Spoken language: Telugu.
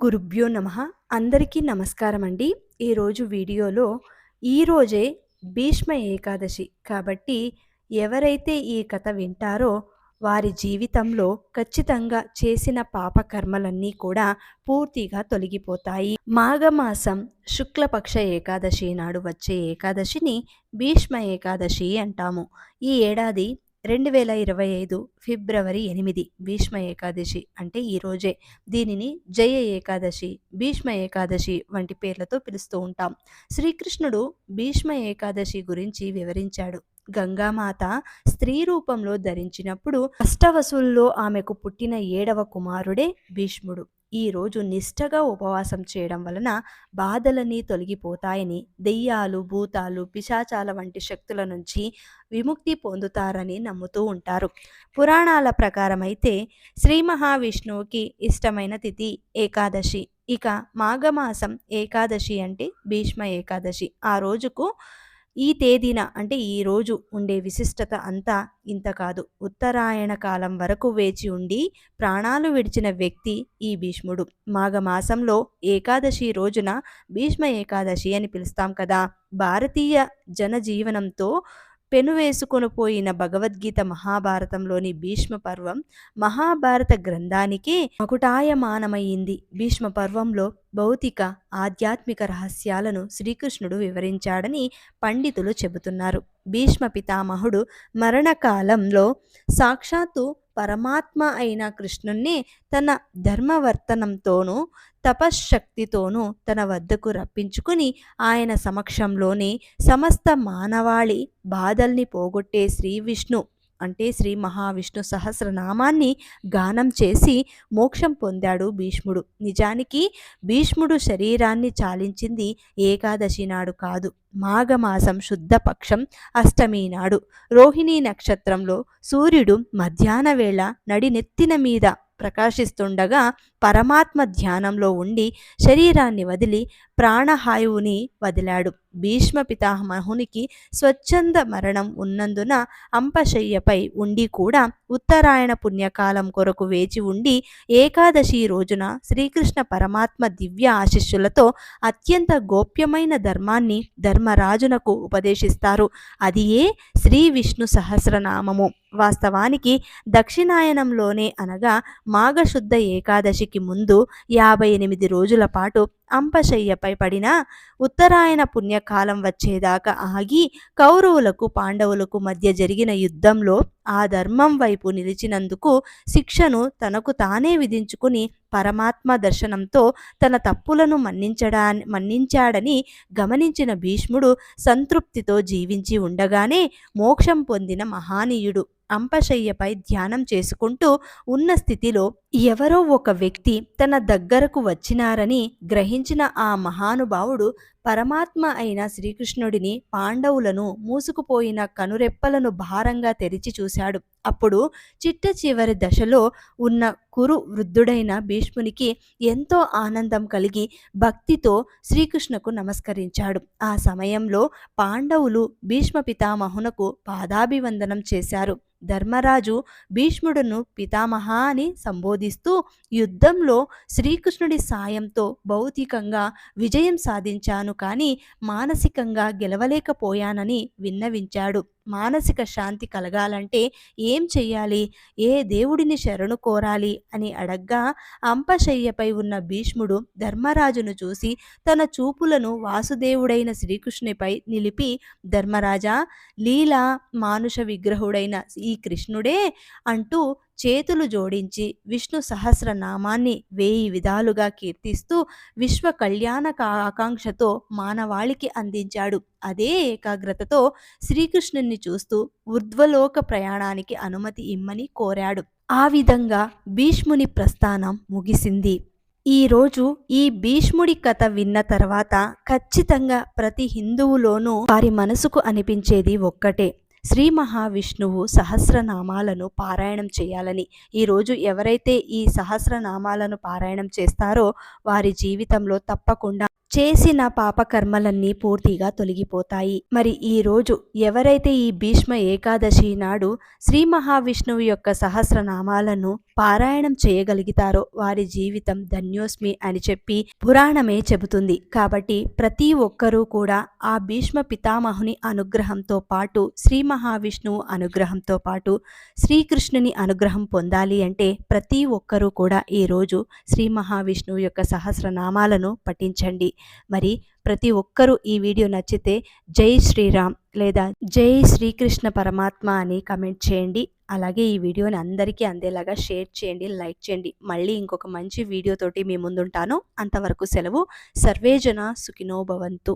గురుభ్యో నమ. అందరికీ నమస్కారం అండి ఈరోజు వీడియోలో ఈరోజే భీష్మ ఏకాదశి. కాబట్టి ఎవరైతే ఈ కథ వింటారో వారి జీవితంలో ఖచ్చితంగా చేసిన పాపకర్మలన్నీ కూడా పూర్తిగా తొలగిపోతాయి. మాఘమాసం శుక్లపక్ష ఏకాదశి నాడు వచ్చే ఏకాదశిని భీష్మ ఏకాదశి అంటాము. ఈ ఏడాది రెండు వేల ఇరవై ఐదు ఫిబ్రవరి ఎనిమిది భీష్మ ఏకాదశి అంటే ఈరోజే దీనిని జయ ఏకాదశి భీష్మ ఏకాదశి వంటి పేర్లతో పిలుస్తూ ఉంటాం. శ్రీకృష్ణుడు భీష్మ ఏకాదశి గురించి వివరించాడు. గంగామాత స్త్రీ రూపంలో ధరించినప్పుడు అష్టవసుల్లో ఆమెకు పుట్టిన ఏడవ కుమారుడే భీష్ముడు. ఈ రోజు నిష్టగా ఉపవాసం చేయడం వలన బాధలన్నీ తొలగిపోతాయని దెయ్యాలు భూతాలు పిశాచాల వంటి శక్తుల నుంచి విముక్తి పొందుతారని నమ్ముతూ ఉంటారు. పురాణాల ప్రకారమైతే శ్రీ మహావిష్ణువుకి ఇష్టమైన తిథి ఏకాదశి. ఇక మాఘమాసం ఏకాదశి అంటే భీష్మ ఏకాదశి. ఆ రోజుకు ఈ తేదీన అంటే ఈ రోజు ఉండే విశిష్టత అంతా ఇంత కాదు. ఉత్తరాయణ కాలం వరకు వేచి ఉండి ప్రాణాలు విడిచిన వ్యక్తి ఈ భీష్ముడు. మాఘమాసంలో ఏకాదశి రోజున భీష్మ ఏకాదశి అని పిలుస్తాం కదా. భారతీయ జనజీవనంతో పెనువేసుకొని పోయిన భగవద్గీత మహాభారతంలోని భీష్మ పర్వం మహాభారత గ్రంథానికి మకుటాయమానమయ్యింది భీష్మ పర్వంలో భౌతిక ఆధ్యాత్మిక రహస్యాలను శ్రీకృష్ణుడు వివరించాడని పండితులు చెబుతున్నారు. భీష్మ పితామహుడు మరణకాలంలో సాక్షాత్తు పరమాత్మ అయిన కృష్ణుణ్ణి తన ధర్మవర్తనంతోనూ తపశ్శక్తితోనూ తన వద్దకు రప్పించుకుని ఆయన సమక్షంలోనే సమస్త మానవాళి బాధల్ని పోగొట్టే శ్రీ విష్ణు అంటే శ్రీ మహావిష్ణు సహస్రనామాన్ని గానం చేసి మోక్షం పొందాడు భీష్ముడు. నిజానికి భీష్ముడు శరీరాన్ని చాలించింది ఏకాదశి నాడు కాదు. మాఘమాసం శుద్ధపక్షం అష్టమి నాడు. రోహిణీ నక్షత్రంలో సూర్యుడు మధ్యాహ్న వేళ నడినెత్తిన మీద ప్రకాశిస్తుండగా పరమాత్మ ధ్యానంలో ఉండి శరీరాన్ని వదిలి ప్రాణహాయువుని వదిలాడు. భీష్మ పితామహునికి స్వచ్ఛంద మరణం ఉన్నందున అంపశయ్యపై ఉండి కూడా ఉత్తరాయణ పుణ్యకాలం కొరకు వేచి ఉండి ఏకాదశి రోజున శ్రీకృష్ణ పరమాత్మ దివ్య ఆశిష్యులతో అత్యంత గోప్యమైన ధర్మాన్ని ధర్మరాజునకు ఉపదేశిస్తారు. అది ఏ శ్రీ విష్ణు సహస్రనామము. వాస్తవానికి దక్షిణాయనంలోనే అనగా మాఘశుద్ధ ఏకాదశికి ముందు యాభై ఎనిమిది రోజుల పాటు అంపశయ్యపై పడిన ఉత్తరాయణ పుణ్యకాలం వచ్చేదాకా ఆగి కౌరవులకు పాండవులకు మధ్య జరిగిన యుద్ధంలో ఆ ధర్మం వైపు నిలిచినందుకు శిక్షను తనకు తానే విధించుకుని పరమాత్మ దర్శనంతో తన తప్పులను మన్నించడా మన్నించాడని గమనించిన భీష్ముడు సంతృప్తితో జీవించి ఉండగానే మోక్షం పొందిన మహానీయుడు అంపశయ్యపై ధ్యానం చేసుకుంటూ ఉన్న స్థితిలో ఎవరో ఒక వ్యక్తి తన దగ్గరకు వచ్చినారని గ్రహించిన ఆ మహానుభావుడు పరమాత్మ అయిన శ్రీకృష్ణుడిని పాండవులను మూసుకుపోయిన కనురెప్పలను భారంగా తెరిచి చూశాడు. అప్పుడు చిట్ట చివరి దశలో ఉన్న కురు వృద్ధుడైన భీష్మునికి ఎంతో ఆనందం కలిగి భక్తితో శ్రీకృష్ణకు నమస్కరించాడు. ఆ సమయంలో పాండవులు భీష్మ పితామహునకు పాదాభివందనం చేశారు. ధర్మరాజు భీష్ముడును పితామహ అని సంబోధిస్తూ యుద్ధంలో శ్రీకృష్ణుడి సాయంతో భౌతికంగా విజయం సాధించాను. కానీ మానసికంగా గెలవలేకపోయానని విన్నవించాడు. మానసిక శాంతి కలగాలంటే ఏం చెయ్యాలి? ఏ దేవుడిని శరణు కోరాలి? అని అడగ్గా అంపశయ్యపై ఉన్న భీష్ముడు ధర్మరాజును చూసి తన చూపులను వాసుదేవుడైన శ్రీకృష్ణునిపై నిలిపి ధర్మరాజా లీలా మానుష విగ్రహుడైన ఈ కృష్ణుడే అంటూ చేతులు జోడించి విష్ణు సహస్రనామాన్ని వేయి విధాలుగా కీర్తిస్తూ విశ్వ కళ్యాణ ఆకాంక్షతో మానవాళికి అందించాడు. అదే ఏకాగ్రతతో శ్రీకృష్ణుని చూస్తూ ఊర్ధ్వలోక ప్రయాణానికి అనుమతి ఇమ్మని కోరాడు. ఆ విధంగా భీష్ముని ప్రస్థానం ముగిసింది. ఈరోజు ఈ భీష్ముడి కథ విన్న తర్వాత ఖచ్చితంగా ప్రతి హిందువులోనూ వారి మనసుకు అనిపించేది ఒక్కటే. శ్రీ మహావిష్ణువు సహస్రనామాలను పారాయణం చేయాలని. ఈరోజు ఎవరైతే ఈ సహస్రనామాలను పారాయణం చేస్తారో వారి జీవితంలో తప్పకుండా చేసిన పాపకర్మలన్నీ పూర్తిగా తొలగిపోతాయి. మరి ఈ రోజు ఎవరైతే ఈ భీష్మ ఏకాదశి నాడు శ్రీ మహావిష్ణువు యొక్క సహస్రనామాలను పారాయణం చేయగలుగుతారో వారి జీవితం ధన్యోస్మి అని చెప్పి పురాణమే చెబుతుంది. కాబట్టి ప్రతి ఒక్కరూ కూడా ఆ భీష్మ పితామహుని అనుగ్రహంతో పాటు శ్రీ మహావిష్ణువు అనుగ్రహంతో పాటు శ్రీకృష్ణుని అనుగ్రహం పొందాలి అంటే ప్రతి ఒక్కరూ కూడా ఈరోజు శ్రీ మహావిష్ణువు యొక్క సహస్రనామాలను పఠించండి. మరి ప్రతి ఒక్కరూ ఈ వీడియో నచ్చితే జై శ్రీరామ్ లేదా జై శ్రీకృష్ణ పరమాత్మ అని కమెంట్ చేయండి. అలాగే ఈ వీడియోని అందరికీ అందేలాగా షేర్ చేయండి లైక్ చేయండి. మళ్ళీ ఇంకొక మంచి వీడియోతోటి మీ ముందుంటాను. అంతవరకు సెలవు. సర్వేజన సుఖినోభవంతు